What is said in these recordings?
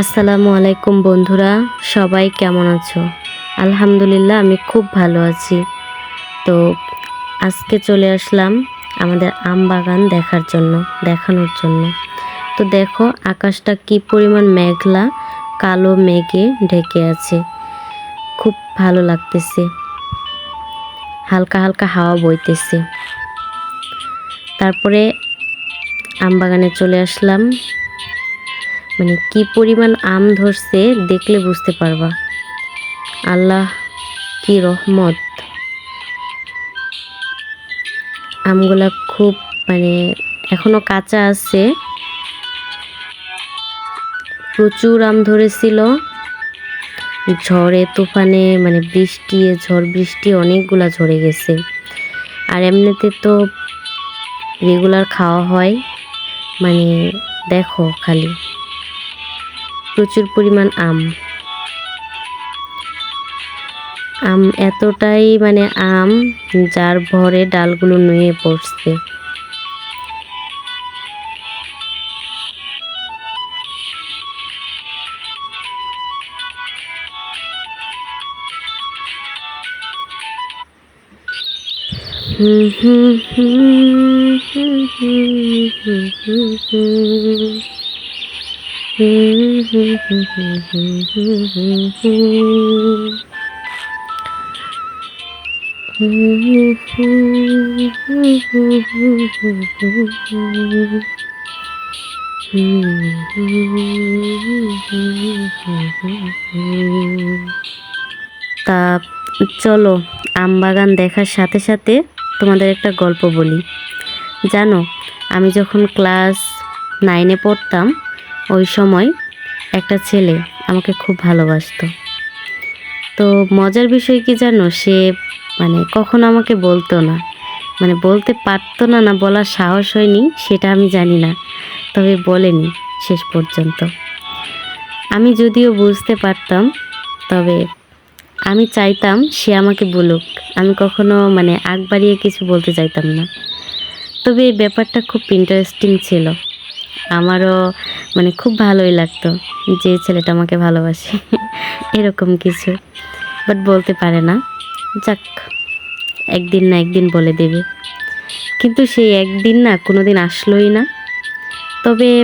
আসসালামু আলাইকুম বন্ধুরা, সবাই কেমন আছো? আলহামদুলিল্লাহ, আমি খুব ভালো আছি। তো আজকে চলে আসলাম আমাদের আম বাগান দেখার জন্য, দেখানোর জন্য। তো দেখো, আকাশটা কি পরিমাণ মেঘলা, কালো মেঘে ঢেকে আছে। খুব ভালো লাগতেছে। হালকা হালকা হাওয়া বইতেছে। তারপরে আম বাগানে চলে আসলাম। মানে কি পরিমাণ আম ধরছে দেখলে বুঝতে পারবা। আল্লাহ কি রহমত। আমগুলা খুব মানে এখনও কাঁচা আছে। প্রচুর আম ধরেছিল। ঝড়ে তুফানে মানে বৃষ্টি, ঝড় বৃষ্টি অনেকগুলা ঝরে গেছে। আর এমনিতে তো রেগুলার খাওয়া হয়। মানে দেখো খালি। প্রচুর পরিমাণ আম আম এতটাই মানে আম যার ভরে ডালগুলো নুয়ে পড়ছে হুম হুম হুম হুম হুম হুম হুম তা চলো, আম বাগান দেখার সাথে সাথে তোমাদের একটা গল্প বলি। জানো, আমি যখন ক্লাস নাইনে পড়তাম ওই সময় একটা ছেলে আমাকে খুব ভালোবাসতো। তো মজার বিষয় কি জানো? সে মানে কখনো আমাকে বলতো না। মানে বলতে পারতো না না বলার সাহস হয়নি, সেটা আমি জানি না। তবে বলেনি শেষ পর্যন্ত। আমি যদিও বুঝতে পারতাম, তবে আমি চাইতাম সে আমাকে বলুক। আমি কখনো মানে আগ বাড়িয়ে কিছু বলতে চাইতাম না। তবে এই ব্যাপারটা খুব ইন্টারেস্টিং ছিল। আমারও মানে খুব ভালোই লাগতো যে ছেলেটা আমাকে ভালোবাসে। এরকম কিছু। বাট বলতে পারে না। যাক, একদিন না একদিন বলে দেবে। কিন্তু সেই একদিন না কোনো দিন আসলোই না। তবে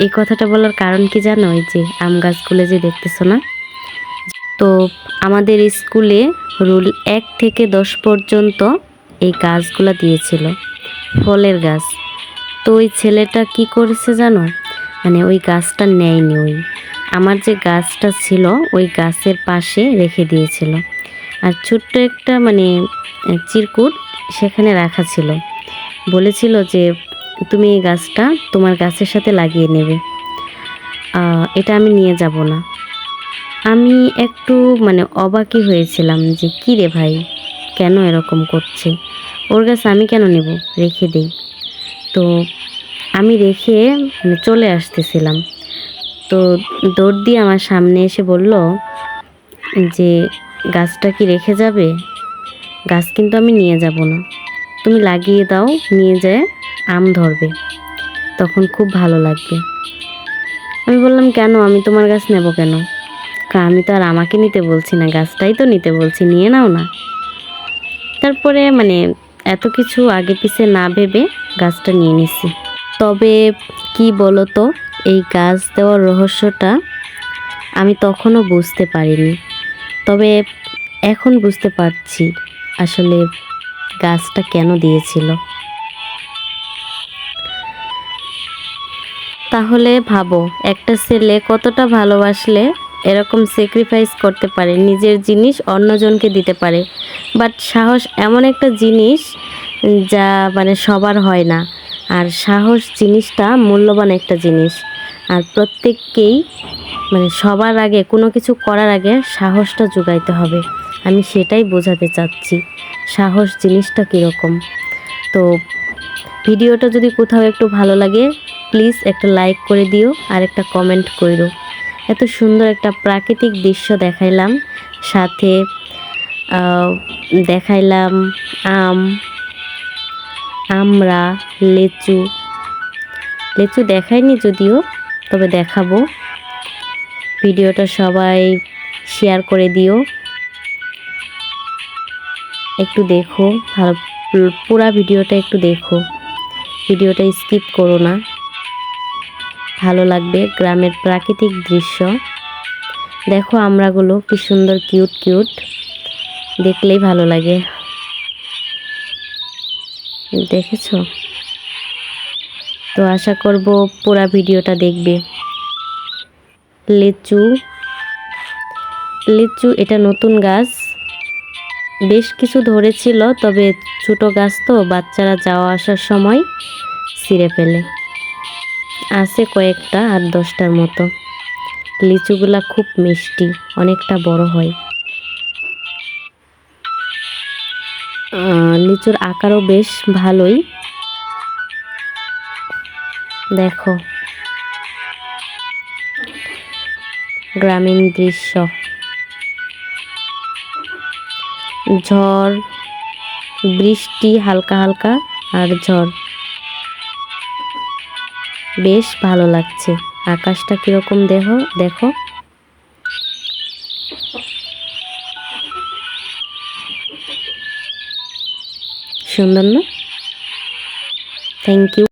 এই কথাটা বলার কারণ কি জানো? ওই যে আম গাছগুলো যে দেখতেছো না? তো আমাদের স্কুলে রুল এক থেকে দশ পর্যন্ত এই গাছগুলো দিয়েছিল। ফলের গাছ। তো ওই ছেলেটা কি করেছে জানো? মানে ওই গাছটা নেয়নি ওই। আমার যে গাছটা ছিল, ওই গাছের পাশে রেখে দিয়েছিল। আর ছোট্ট একটা মানে চিরকুট সেখানে রাখা ছিল। বলেছিল যে, তুমি এই গাছটা তোমার গাছের সাথে লাগিয়ে নেবে। এটা আমি নিয়ে যাব না। আমি একটু মানে অবাকই হয়েছিলাম যে, কী রে ভাই, কেন এরকম করছে? ওর গাছ আমি কেন নেব? রেখে দিই। তো আমি রেখে চলে আসতেছিলাম। তো দৌড় দিয়ে আমার সামনে এসে বলল যে, গাছটা কি রেখে যাবে? গাছ কিন্তু আমি নিয়ে যাব না। তুমি লাগিয়ে দাও, নিয়ে যায় আম ধরবে। তখন খুব ভালো লাগবে। আমি বললাম, কেন? আমি তোমার গাছ নেব কেন? আমি তো আর আমাকে নিতে বলছি না, গাছটাই তো নিতে বলছি, নিয়ে নাও না। তারপরে মানে এত কিছু আগে পিছে না ভেবে গাছটা নিয়ে নিছি। তবে কি বলতো, এই গাছ দেওয়ার রহস্যটা আমি তখনও বুঝতে পারিনি। তবে এখন বুঝতে পারছি আসলে গাছটা কেন দিয়েছিল। তাহলে ভাবো, একটা ছেলে কতটা ভালোবাসলে এরকম স্যাক্রিফাইস করতে পারে, নিজের জিনিস অন্যজনকে দিতে পারে। বাট সাহস এমন একটা জিনিস যা মানে সবার হয় না। আর সাহস জিনিসটা মূল্যবান একটা জিনিস। আর প্রত্যেককেই মানে সবার আগে, কোনো কিছু করার আগে সাহসটা যোগাইতে হবে। আমি সেটাই বোঝাতে চাচ্ছি, সাহস জিনিসটা কীরকম। তো ভিডিওটা যদি কোথাও একটু ভালো লাগে, প্লিজ একটা লাইক করে দিও আর একটা কমেন্ট করো এত সুন্দর একটা প্রাকৃতিক দৃশ্য দেখাইলাম, সাথে দেখাইলাম আম আমরা, লেচু। লেচু দেখাইনি যদিও, তবে দেখাবো। ভিডিওটা সবাই শেয়ার করে দিও। একটু দেখো, ভালো, পুরা ভিডিওটা একটু দেখো। ভিডিওটা স্কিপ করো না। ভালো লাগবে গ্রামের প্রাকৃতিক দৃশ্য। দেখো আমরাগুলো কি সুন্দর, কিউট কিউট। দেখলেই ভালো লাগে। দেখেছ? তো আশা করব পুরা ভিডিওটা দেখবে। লিচু। লিচু, এটা নতুন গাছ। বেশ কিছু ধরেছিল, তবে ছোট গাছ তো, বাচ্চারা যাওয়া আসার সময় ছিঁড়ে ফেলে। আছে কয়েকটা আর দশটার মতো। লিচুগুলা খুব মিষ্টি, অনেকটা বড় হয়। লিচুর আকারও বেশ ভালোই। দেখো। গ্রামীণ দৃশ্য। ঝড়, বৃষ্টি, হালকা হালকা আর ঝড়। বেশ ভালো লাগছে। আকাশটা কীরকম দেখো দেখো। সুন্দর না? Thank you